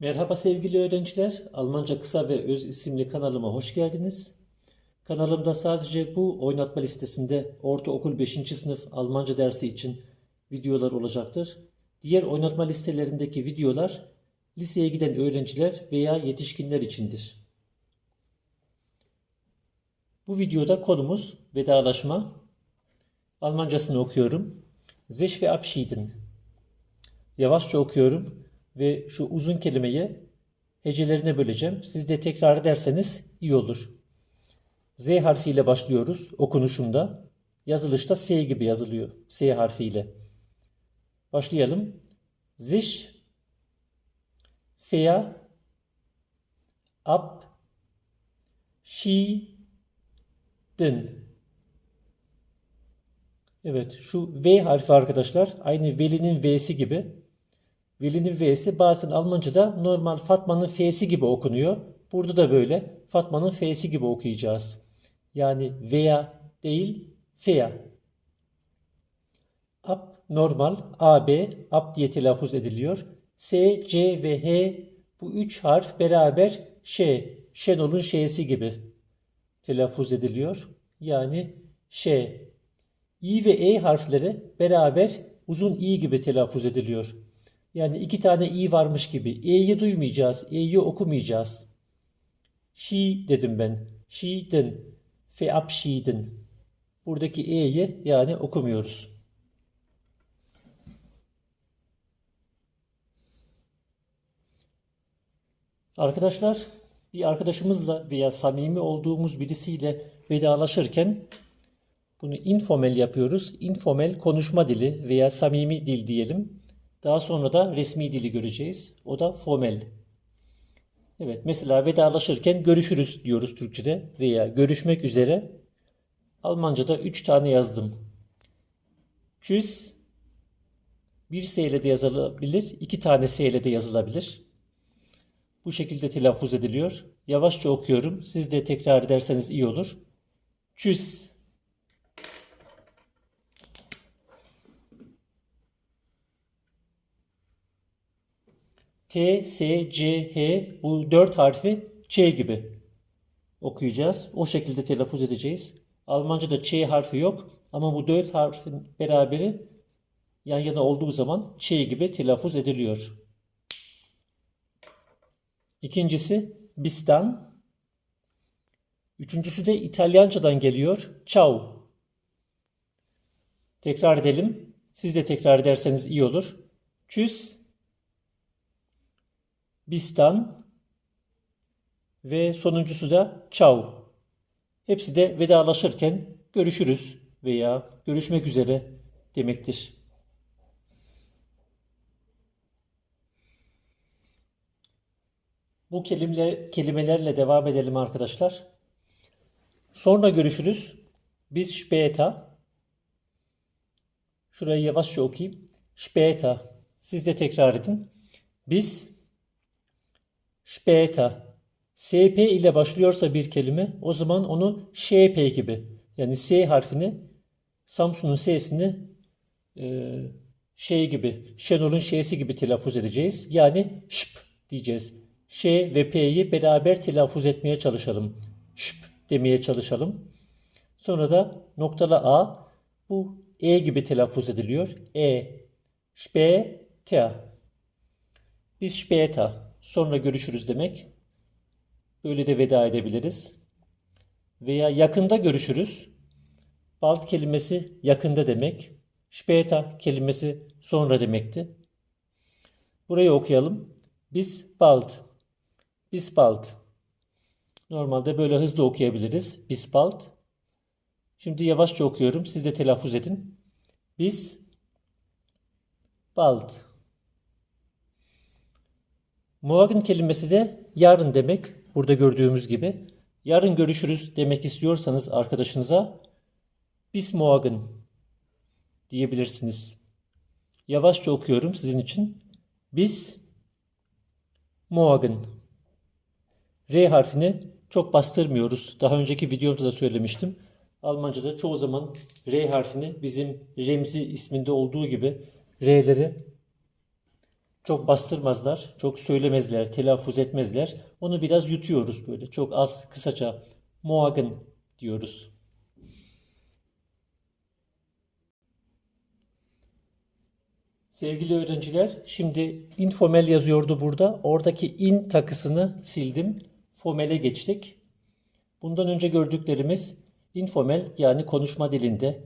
Merhaba sevgili öğrenciler. Almanca Kısa ve Öz isimli kanalıma hoş geldiniz. Kanalımda sadece bu oynatma listesinde ortaokul 5. sınıf Almanca dersi için videolar olacaktır. Diğer oynatma listelerindeki videolar liseye giden öğrenciler veya yetişkinler içindir. Bu videoda konumuz vedalaşma. Almancasını okuyorum. Sich verabschieden. Yavaşça okuyorum ve şu uzun kelimeyi hecelerine böleceğim. Siz de tekrar ederseniz iyi olur. Z harfiyle başlıyoruz okunuşunda. Yazılışta S gibi yazılıyor. S harfiyle. Başlayalım. Sich fair ab schieden. Evet şu V harfi arkadaşlar aynı velinin V'si gibi. Veli'nin V'si bazen Almanca'da normal Fatma'nın F'si gibi okunuyor. Burada da böyle Fatma'nın F'si gibi okuyacağız. Yani veya değil fea. Ab normal AB ab diye telaffuz ediliyor. S, C ve H bu üç harf beraber Ş, Şenol'un Ş'si gibi telaffuz ediliyor. Yani Ş. İ ve E harfleri beraber uzun İ gibi telaffuz ediliyor. Yani iki tane i varmış gibi. E'yi duymayacağız. E'yi okumayacağız. She dedim ben. She'den. Verabschieden. Buradaki e'yi yani okumuyoruz. Arkadaşlar bir arkadaşımızla veya samimi olduğumuz birisiyle vedalaşırken bunu informal yapıyoruz. Informal konuşma dili veya samimi dil diyelim. Daha sonra da resmi dili göreceğiz. O da formel. Evet mesela vedalaşırken görüşürüz diyoruz Türkçe'de veya görüşmek üzere. Almanca'da 3 tane yazdım. Tschüss bir S ile de yazılabilir, iki tane S ile de yazılabilir. Bu şekilde telaffuz ediliyor. Yavaşça okuyorum. Siz de tekrar ederseniz iyi olur. Tschüss. T, S, C, H bu dört harfi Ç gibi okuyacağız. O şekilde telaffuz edeceğiz. Almanca'da Ç harfi yok ama bu dört harfin beraberi yan yana olduğu zaman Ç gibi telaffuz ediliyor. İkincisi bistan. Üçüncüsü de İtalyancadan geliyor. Ciao. Tekrar edelim. Siz de tekrar ederseniz iyi olur. Tschüss bistan ve sonuncusu da ciao. Hepsi de vedalaşırken görüşürüz veya görüşmek üzere demektir. Bu kelime, kelimelerle devam edelim arkadaşlar. Sonra görüşürüz. Biz später. Şurayı yavaşça okuyayım. Später. Siz de tekrar edin. Biz später. SP ile başlıyorsa bir kelime o zaman onu ŞP gibi yani S harfini Samsun'un S'sini e, şey gibi Şenol'un Ş'si gibi telaffuz edeceğiz. Yani şp diyeceğiz. Ş ve P'yi beraber telaffuz etmeye çalışalım. Şp demeye çalışalım. Sonra da noktalı A bu E gibi telaffuz ediliyor. E. Später. Biz später. Sonra görüşürüz demek. Böyle de veda edebiliriz. Veya yakında görüşürüz. Bald kelimesi yakında demek. Später kelimesi sonra demekti. Burayı okuyalım. Bis bald. Bis bald. Normalde böyle hızlı okuyabiliriz. Bis bald. Şimdi yavaşça okuyorum. Siz de telaffuz edin. Bis bald. Morgen kelimesi de yarın demek. Burada gördüğümüz gibi. Yarın görüşürüz demek istiyorsanız arkadaşınıza bis morgen diyebilirsiniz. Yavaşça okuyorum sizin için. Bis morgen. R harfini çok bastırmıyoruz. Daha önceki videomda da söylemiştim. Almanca'da çoğu zaman R harfini bizim Remzi isminde olduğu gibi R'leri Çok bastırmazlar, çok söylemezler, telaffuz etmezler. Onu biraz yutuyoruz böyle. Çok az, kısaca morgen diyoruz. Sevgili öğrenciler, şimdi informel yazıyordu burada. Oradaki in takısını sildim. Formele geçtik. Bundan önce gördüklerimiz informel yani konuşma dilinde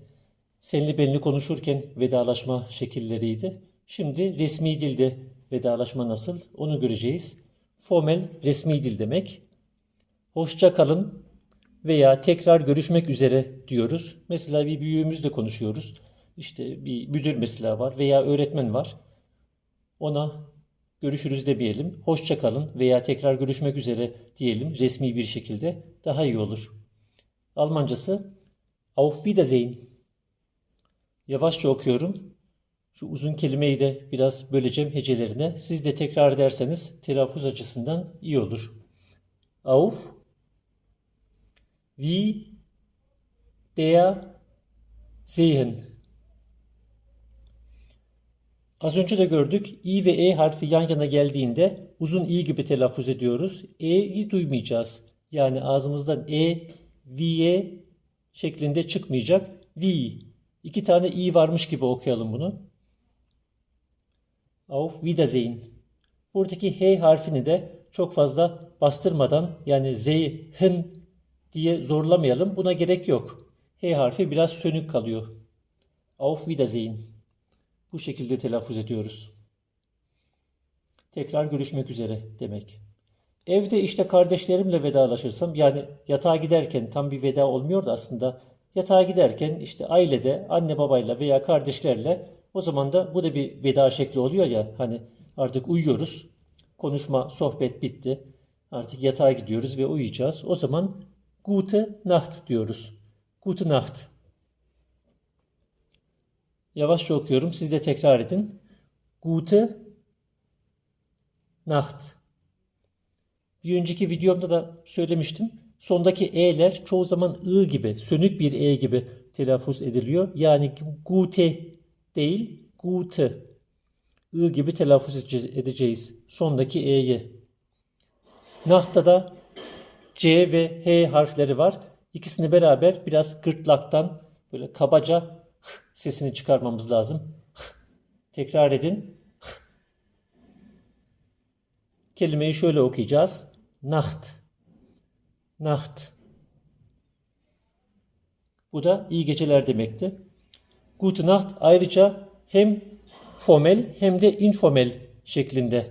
senli benli konuşurken vedalaşma şekilleriydi. Şimdi resmi dilde vedalaşma nasıl onu göreceğiz. Formel resmi dil demek. Hoşça kalın veya tekrar görüşmek üzere diyoruz. Mesela bir büyüğümüzle konuşuyoruz. İşte bir müdür mesela var veya öğretmen var. Ona görüşürüz demeyelim. Hoşça kalın veya tekrar görüşmek üzere diyelim resmi bir şekilde daha iyi olur. Almancası Auf Wiedersehen. Yavaşça okuyorum. Şu uzun kelimeyi de biraz böleceğim hecelerine. Siz de tekrar ederseniz telaffuz açısından iyi olur. Auf wie der sehen. Az önce de gördük. i ve e harfi yan yana geldiğinde uzun i gibi telaffuz ediyoruz. E'yi duymayacağız. Yani ağzımızdan e, vi'ye şeklinde çıkmayacak. Vi. İki tane i varmış gibi okuyalım bunu. Auf Wiedersehen. Buradaki h harfini de çok fazla bastırmadan yani z, hın diye zorlamayalım. Buna gerek yok. H harfi biraz sönük kalıyor. Auf Wiedersehen. Bu şekilde telaffuz ediyoruz. Tekrar görüşmek üzere demek. Evde işte kardeşlerimle vedalaşırsam yani yatağa giderken tam bir veda olmuyor da aslında yatağa giderken işte ailede anne babayla veya kardeşlerle o zaman da bu da bir veda şekli oluyor ya hani artık uyuyoruz. Konuşma, sohbet bitti. Artık yatağa gidiyoruz ve uyuyacağız. O zaman Gute Nacht diyoruz. Gute Nacht. Yavaşça okuyorum. Siz de tekrar edin. Gute Nacht. Bir önceki videomda da söylemiştim. Sondaki e'ler çoğu zaman ı gibi, sönük bir e gibi telaffuz ediliyor. Yani gute değil, gute. I gibi telaffuz edeceğiz. Sondaki e'yi. Nacht'ta da C ve H harfleri var. İkisini beraber biraz gırtlaktan böyle kabaca sesini çıkarmamız lazım. Tekrar edin. Kelimeyi şöyle okuyacağız. Nacht. Nacht. Bu da iyi geceler demekti. Gute Nacht ayrıca hem formel hem de informel şeklinde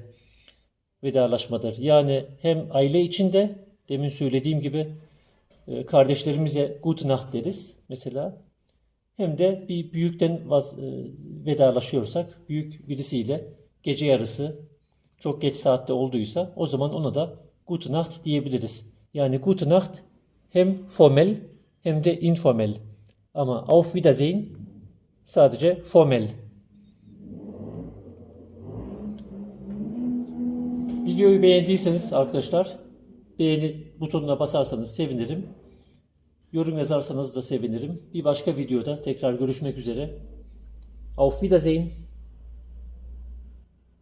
vedalaşmadır. Yani hem aile içinde demin söylediğim gibi e, kardeşlerimize Gute Nacht deriz mesela. Hem de bir büyükten vaz, e, vedalaşıyorsak büyük birisiyle gece yarısı çok geç saatte olduysa o zaman ona da Gute Nacht diyebiliriz. Yani Gute Nacht hem formel hem de informel. Ama Auf Wiedersehen sadece formel. Videoyu beğendiyseniz arkadaşlar beğeni butonuna basarsanız sevinirim. Yorum yazarsanız da sevinirim. Bir başka videoda tekrar görüşmek üzere. Auf Wiedersehen.